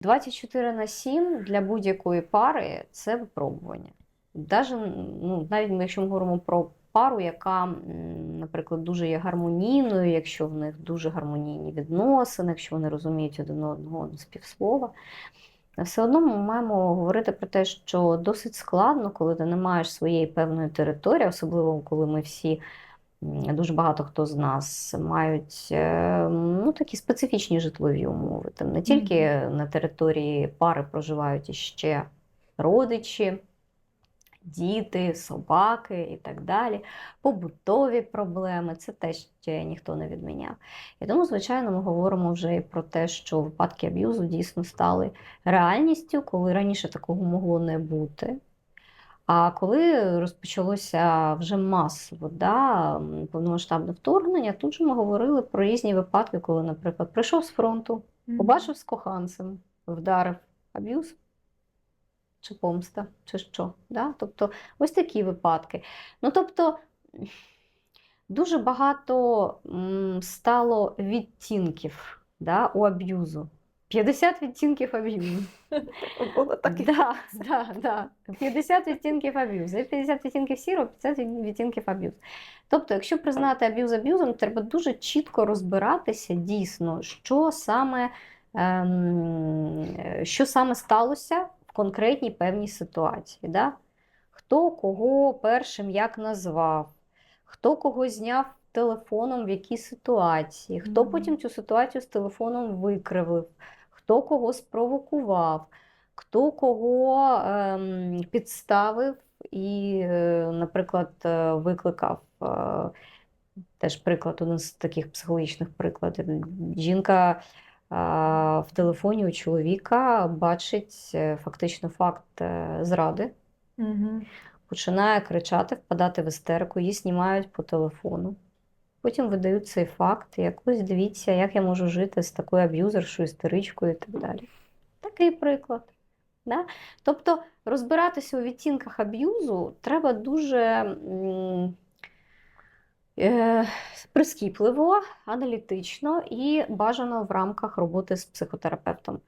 24 на 7 для будь-якої пари це випробування. Даже, ну, навіть ми, якщо ми говоримо про пару, яка, наприклад, дуже є гармонійною, якщо в них дуже гармонійні відносини, якщо вони розуміють один одного з півслова, все одно ми маємо говорити про те, що досить складно, коли ти не маєш своєї певної території, особливо коли ми всі. Дуже багато хто з нас мають е, ну, такі специфічні житлові умови. Там не тільки на території пари проживають іще родичі, діти, собаки і так далі, побутові проблеми, це те, ще ніхто не відміняв. І тому, звичайно, ми говоримо вже і про те, що випадки аб'юзу дійсно стали реальністю, коли раніше такого могло не бути. А коли розпочалося вже масово да, повномасштабне вторгнення, тут же ми говорили про різні випадки, коли, наприклад, прийшов з фронту, побачив з коханцем, вдарив аб'юз чи помста, чи що. Да? Тобто ось такі випадки. Ну, тобто, дуже багато стало відтінків да, у аб'юзу. 50 відтінків аб'юзу. Було так. Да, да, да. 50 відтінків аб'юзу. 50 відтінків сірого, 50 відтінків аб'юзу. Тобто, якщо признати аб'юз аб'юзом, треба дуже чітко розбиратися дійсно, що саме, ем, що саме сталося в конкретній певній ситуації. Да? Хто кого першим як назвав, хто кого зняв телефоном в якій ситуації, хто потім цю ситуацію з телефоном викривив, хто кого спровокував, хто кого ем, підставив і, е, наприклад, е, викликав. е, Теж приклад, один з таких психологічних прикладів. Жінка в телефоні у чоловіка бачить фактично факт зради, Мгм. починає кричати, впадати в істерику, її знімають по телефону. Потім видають цей факт, якось дивіться, як я можу жити з такою аб'юзершою, істеричкою і так далі. Такий приклад. Да? Тобто розбиратися у відтінках аб'юзу треба дуже е, прискіпливо, аналітично і бажано в рамках роботи з психотерапевтом.